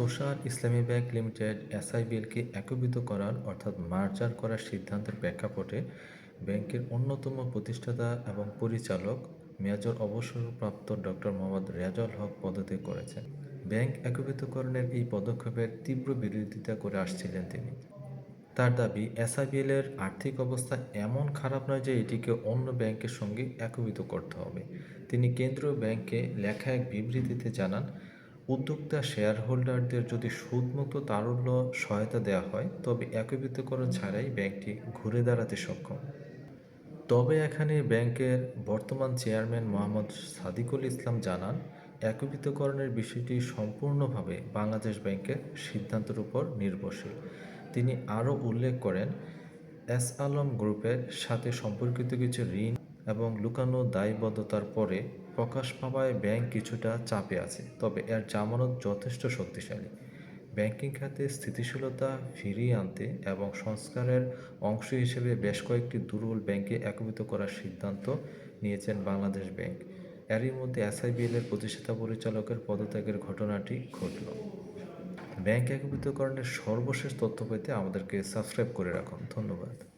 Social ইসলামী bank limited এসআইবিএলকে একীভূত করার অর্থাৎ মার্জার করার সিদ্ধান্তের প্রেক্ষাপটে ব্যাংকের অন্যতম প্রতিষ্ঠাতা এবং পরিচালক মেজর অবসরপ্রাপ্ত ডক্টর মোহাম্মদ রেজাউল হক পদত্যাগ করেছেন। ব্যাংক একীভূতকরণের এই পদক্ষেপের তীব্র বিরোধিতা করে আসছিলেন তিনি। তার দাবি, এসআইবিএলের আর্থিক অবস্থা এমন খারাপ নয় যে এটিকে অন্য ব্যাংকের সঙ্গে একীভূত করতে হবে। তিনি কেন্দ্রীয় ব্যাংকে লেখা এক বিবৃতিতে জানান উদ্যোক্তা শেয়ার হোল্ডারদের যদি সুদমুক্ত তারল্য সহায়তা দেওয়া হয়, তবে একীভূতকরণ ছাড়াই ব্যাংকটি ঘুরে দাঁড়াতে সক্ষম। তবে এখানে ব্যাংকের বর্তমান চেয়ারম্যান মোহাম্মদ সাদিকুল ইসলাম জানান একীভূতকরণের বিষয়টি সম্পূর্ণভাবে বাংলাদেশ ব্যাংকের সিদ্ধান্তের উপর নির্ভরশীল। তিনি আরও উল্লেখ করেন, এস আলম গ্রুপের সাথে সম্পর্কিত কিছু ঋণ এবং লুকানো দায়বদ্ধতার পরে প্রকাশ পাওয়ায় ব্যাংক কিছুটা চাপে আছে, তবে এর জামানত যথেষ্ট শক্তিশালী। ব্যাংকিং খাতে স্থিতিশীলতা ফিরিয়ে আনতে এবং সংস্কারের অংশ হিসেবে বেশ কয়েকটি দুর্বল ব্যাংকে একীভূত করার সিদ্ধান্ত নিয়েছেন বাংলাদেশ ব্যাংক। এরই মধ্যে এসআইবিএল এর প্রতিষ্ঠাতা পরিচালকের পদত্যাগের ঘটনাটি ঘটল। ব্যাংক একীভূতকরণের সর্বশেষ তথ্য পেতে আমাদেরকে সাবস্ক্রাইব করে রাখুন। ধন্যবাদ।